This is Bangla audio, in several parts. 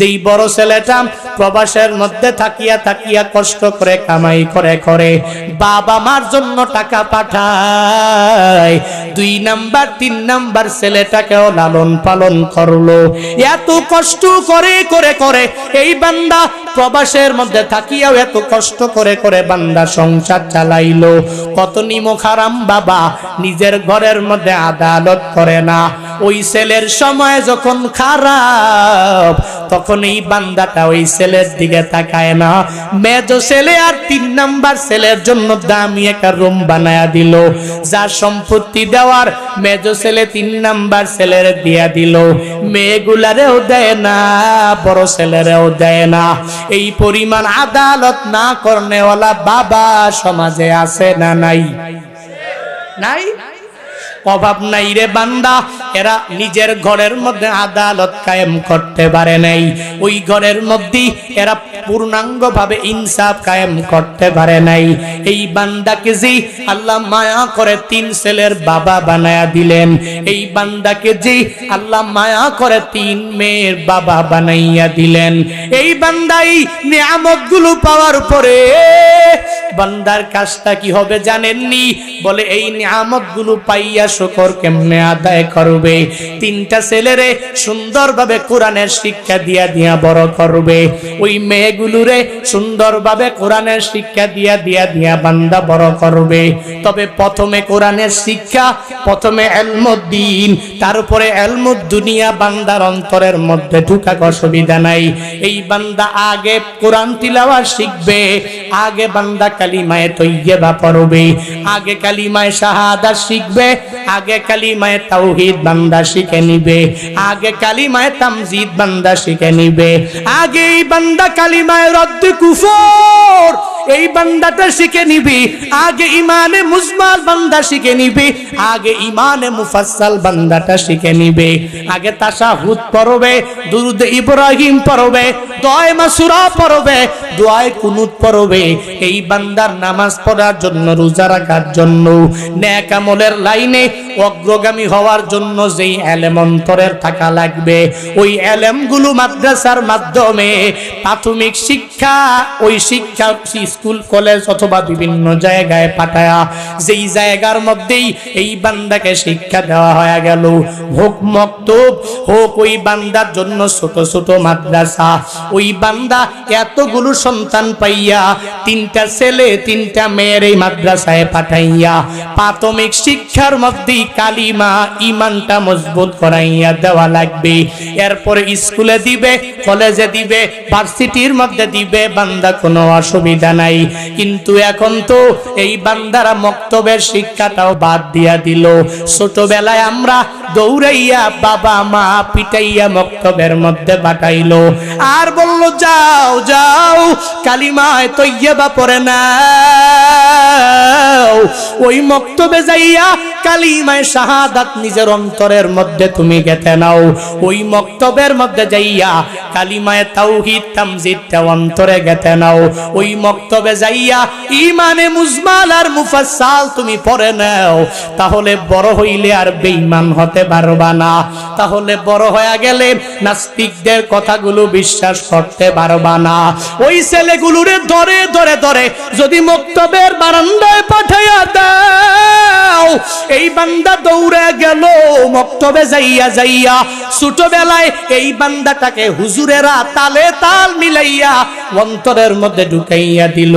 যেই বড় ছেলেটা প্রবাসের মধ্যে থাকিয়া থাকিয়া কষ্ট করে, কামাই করে করে, বাবা মার জন্য টাকা পাঠায়। দুই নাম্বার, তিন নাম্বার ছেলেটাকেও লালন পালন করল। এত কষ্ট করে করে করে এই বান্দা প্রবাসের মধ্যে থাকিয়াও এত কষ্ট করে করে বান্দা সংসার চালাইলো। কত নিমখারাম বাবা, নিজের ঘরের মধ্যে আদালত করে না। ওই ছেলের সময় যখন খারাপ তখন এই বান্দাটা ওই ছেলের দিকে তাকায় না। মেজো ছেলে আর তিন নাম্বার ছেলের জন্য দামি একটা রুম বানায়া দিল। যার সম্পত্তি দেওয়ার মেজো ছেলে তিন নাম্বার ছেলের দিয়া দিল। মেয়েগুলারেও দেয় না, বড় ছেলেরেও দেয় না। এই পরিমাণ আদালত না করনেওয়ালা বাবা সমাজে আছে না নাই? নাই? অভাব নাই রে বান্দা। এরা নিজের ঘরের মধ্যে আদালত কায়েম করতে পারে নাই। ওই ঘরের মধ্যে এরা পূর্ণাঙ্গ ভাবে ইনসাফ কায়েম করতে পারে নাই। এই বান্দাকে যে আল্লাহ মায়া করে তিন ছেলের বাবা বানায়া দিলেন, এই বান্দাকে যে আল্লাহ মায়া করে তিন মেয়ের বাবা বানাইয়া দিলেন, এই বান্দাই নিয়ামতগুলো পাওয়ার পরে বান্দার কাজটা কি হবে জানেননি? বলে, এই নিয়ামতগুলো পাইয়া শুকর কেমনে আদায় করবে? তিনটা ছেলেরে সুন্দরভাবে কোরআনের শিক্ষা দিয়া দিয়া বড় করবে। ওই মেয়েগুলোরে সুন্দরভাবে কোরআনের শিক্ষা দিয়া দিয়া দিয়া বান্দা বড় করবে। তবে প্রথমে কোরআনের শিক্ষা, প্রথমে এলমুদ্দিন তারপরে এলমুদ দুনিয়া বান্দার অন্তরের মধ্যে ঢুকা অসুবিধা নাই। এই বান্দা আগে কোরআন তিলাওয়া শিখবে, আগে বান্দা কালিমায় তৈয়বা পড়বে, আগে কালিমায় শাহাদা শিখবে, আগে কালিমায় তাওহীদ বান্দা শিখে নিবে, আগে কালিমায় তামজিদ বান্দা শিখে নিবে আগে এই বান্দা কালিমায় রদ্দ কুফর। এই বান্দাটা শিখে নিবি। আগে ইমানে মুজমাল বান্দা শিখে নিবি। আগে ইমানে মুফাসসাল বান্দাটা শিখে নিবে। আগে তাশাহুদ পড়বে, দুরুদ ইব্রাহিম পড়বে দয় মাসুরা পড়বে, দোয়ায় কুনুত পড়বে। এই বান্দার নামাজ পড়ার জন্য, রোজা রাখার জন্য নেক আমলের লাইনে অগ্রগামী হওয়ার জন্য যেই এলেম অন্তরের থাকা লাগবে, ওই এলেমগুলো মাদ্রাসার মাধ্যমে প্রাথমিক শিক্ষা, ওই শিক্ষা স্কুল, কলেজ অথবা বিভিন্ন জায়গায় পাঠায়া, যেই জায়গার মধ্যেই এই বান্দাকে শিক্ষা দেওয়া হয়ে গেল। হোক মক্তব, হোক ওই বান্দার জন্য ছোট ছোট মাদ্রাসা। ওই বান্দা এতগুলো সন্তান পাইয়া, তিনটা ছেলে, তিনটা মেয়ের এই মাদ্রাসায় পাঠাইয়া, প্রাথমিক শিক্ষার মধ্যেই কালিমা ইমানটা মজবুত করাইয়া দেওয়া লাগবে। এরপরে স্কুলে দিবে, কলেজে দিবে, ভার্সিটির মধ্যে দিবে, বান্দা কোনো অসুবিধা নাই। কিন্তু এখন তো এই বান্দারা মক্তবের শিক্ষাটাও বাদ দিয়া দিল। ছোটবেলায় আমরা দৌড়াইয়া বাবা, মা পিটাইয়া মক্তবের মধ্যে পাঠাইলো। আর বলল, যাও যাও, কালিমায় তৈয়বা পড়ে না ওই মক্তবে যাইয়া কালিমায় শাহাদাত নিজের অন্তরের মধ্যে তুমি গেতে নাও। ওই মক্তবের মধ্যে যাইয়া কালিমায় তাওহীদ, তামজিদটা অন্তরে গেতে নাও। ওই মক্তবে যাইয়া ইমানে মুজমাল আর মুফাসসাল তুমি পড়ে নাও। তাহলে বড় হইলে আর বেঈমান হতে পারবা না। তাহলে বড় হয়ে গেলে নাস্তিকদের কথাগুলো বিশ্বাস করতে পারবা না। ওই ছেলেগুলোরে ধরে ধরে ধরে যদি মক্তবের বারান্দায় পাঠাইয়া দাও, এই বান্দা দৌড়ে গেল, মক্তবে যাইয়া যাইয়া ছোটবেলায় এই বান্দাটাকে হুজুরেরা তালে তাল মিলাইয়া অন্তরের মধ্যে ঢুকাইয়া দিল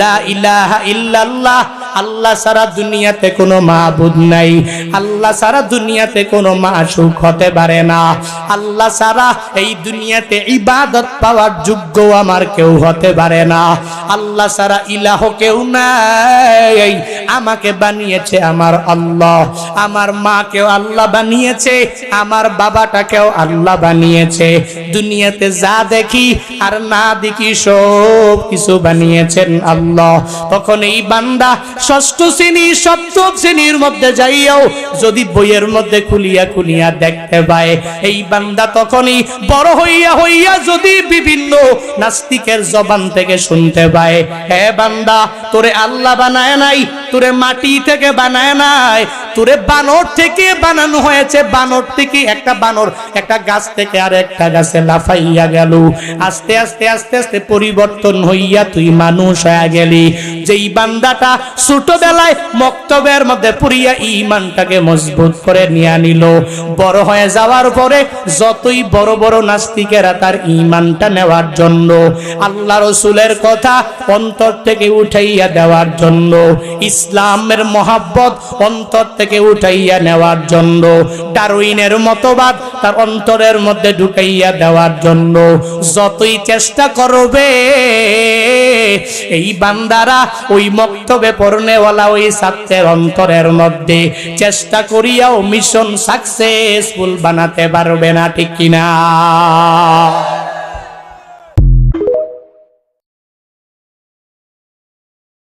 লা ইলাহা ইল্লাল্লাহ। আল্লাহ সারা দুনিয়াতে কোনো মাহবুদ নাই। আল্লাহ সারা দুনিয়াতে কোনো মাসুক হতে পারে না। আল্লাহ সারা এই দুনিয়াতে ইবাদত পাওয়ার যোগ্য আমার কেউ হতে পারে না। আল্লাহ সারা ইলাহ কেউ নাই। আমাকে বানিয়েছে আমার আল্লাহ। আমার মাকেও আল্লাহ বানিয়েছে। আমার বাবাটাকেও আল্লাহ বানিয়েছে। দুনিয়াতে যা দেখি আর না দেখি সব কিছু বানিয়েছেন আল্লাহ। তখন এই বান্দা ষষ্ঠ শ্রেণি, সপ্তম শ্রেণির মধ্যে যাইয়াও যদি বইয়ের মধ্যে খুলিয়া খুলিয়া দেখতে পায়, এই বান্দা তখনই বড় হইয়া হইয়া যদি বিভিন্ন নাস্তিকের জবান থেকে শুনতে পায়, হে বান্দা, তোরে আল্লাহ বানায় নাই, তোরে মাটি থেকে বানায় নাই তোরে বানর থেকে বানানো হয়েছে। বানর থেকে একটা বানর, একটা গাছ থেকে আর একটা গাছে লাফাইয়া গেল। আস্তে আস্তে আস্তে আস্তে পরিবর্তন হইয়া তুই মানুষ হয়ে গেলি। যেই বান্দাটা ছোটবেলায় মক্তবের মধ্যে পুরিয়া ইমানটাকে মজবুত করে নিয়ে নিল। বড় হয়ে যাওয়ার পরে যতই বড় বড় নাস্তিকেরা তার ইমানটা নেওয়ার জন্য, আল্লাহ রসুলের কথা অন্তর থেকে উঠাইয়া দেওয়ার জন্য, ইসলামের মহাব্বত অন্তর থেকে উঠাইয়া নেওয়ার জন্য, ডারউইনের মতবাদ তার অন্তরের মধ্যে ঢুকাইয়া দেওয়ার জন্য। যতই চেষ্টা করবে, এই বান্দারা ওই মক্তবে পড়নেওয়ালা ওই ছাত্রের অন্তরের মধ্যে চেষ্টা করিয়াও মিশন সাকসেসফুল বানাতে পারবে না, ঠিক কিনা?